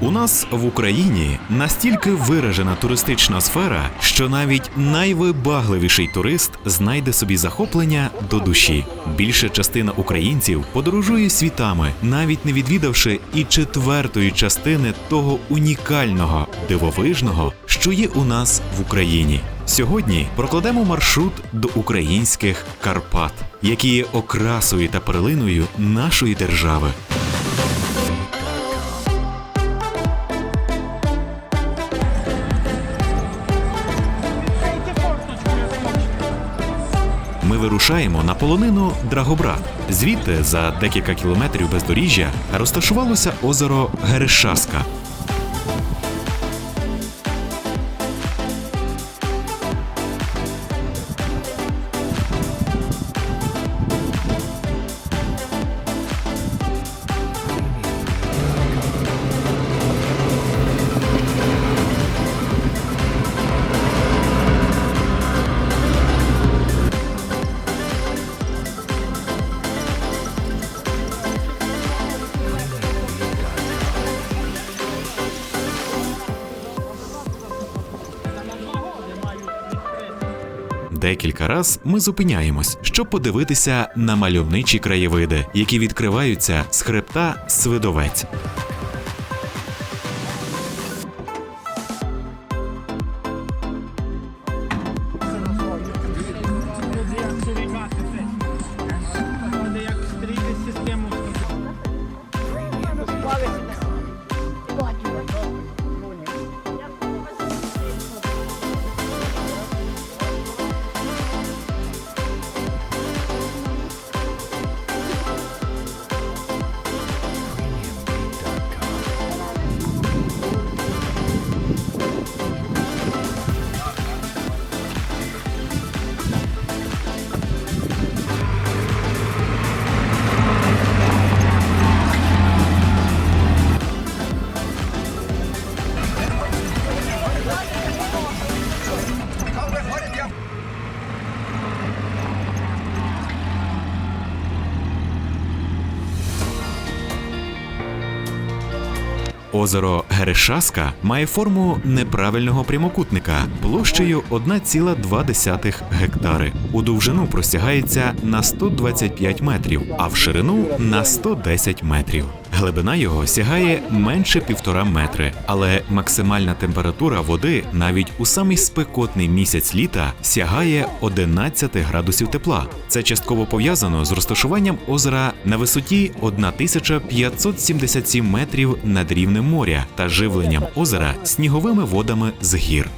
У нас в Україні настільки виражена туристична сфера, що навіть найвибагливіший турист знайде собі захоплення до душі. Більша частина українців подорожує світами, навіть не відвідавши і четвертої частини того унікального, дивовижного, що є у нас в Україні. Сьогодні прокладемо маршрут до українських Карпат, які є окрасою та перлиною нашої держави. Вирушаємо на полонину Драгобрат. Звідти за декілька кілометрів бездоріжжя розташувалося озеро Герешаска. Декілька раз ми зупиняємось, щоб подивитися на мальовничі краєвиди, які відкриваються з хребта Свидовець. Озеро Герешаска має форму неправильного прямокутника площею 1,2 гектари. У довжину простягається на 125 метрів, а в ширину на 110 метрів. Глибина його сягає менше півтора метри, але максимальна температура води навіть у самий спекотний місяць літа сягає 11 градусів тепла. Це частково пов'язано з розташуванням озера на висоті 1577 метрів над рівнем моря та живленням озера сніговими водами з гір.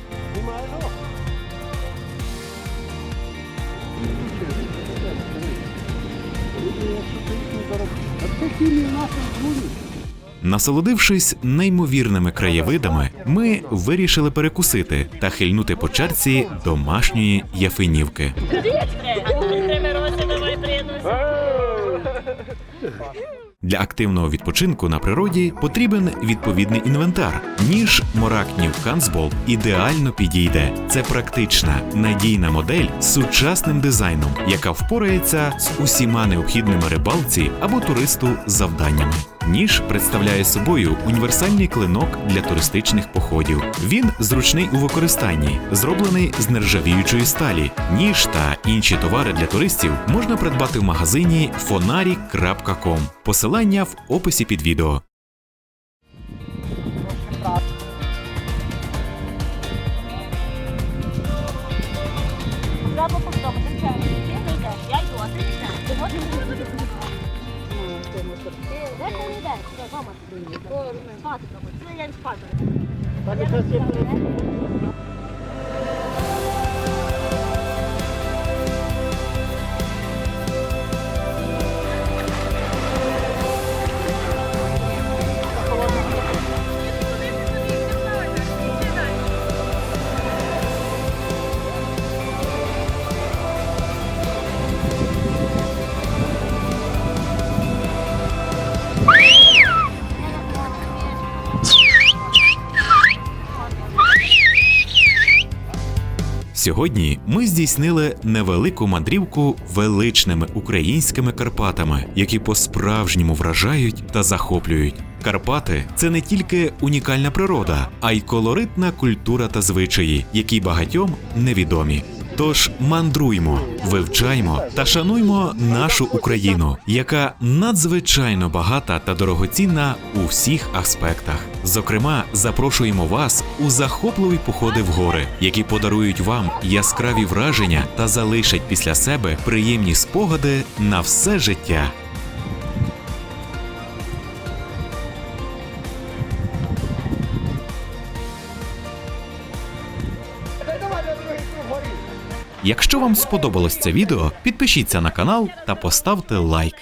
Насолодившись неймовірними краєвидами, ми вирішили перекусити та хильнути по черці домашньої яфинівки. Для активного відпочинку на природі потрібен відповідний інвентар. Ніж Моракнів Хансбол ідеально підійде. Це практична, надійна модель з сучасним дизайном, яка впорається з усіма необхідними рибалці або туристу завданнями. Ніж представляє собою універсальний клинок для туристичних походів. Він зручний у використанні, зроблений з нержавіючої сталі. Ніж та інші товари для туристів можна придбати в магазині fonari.com. Посилання в описі під відео. Треба Дома? Спати. Цілий день спати. Сьогодні ми здійснили невелику мандрівку величними українськими Карпатами, які по-справжньому вражають та захоплюють. Карпати це не тільки унікальна природа, а й колоритна культура та звичаї, які багатьом невідомі. Тож мандруймо, вивчаймо та шануймо нашу Україну, яка надзвичайно багата та дорогоцінна у всіх аспектах. Зокрема, запрошуємо вас у захопливі походи в гори, які подарують вам яскраві враження та залишать після себе приємні спогади на все життя. Якщо вам сподобалось це відео, підпишіться на канал та поставте лайк.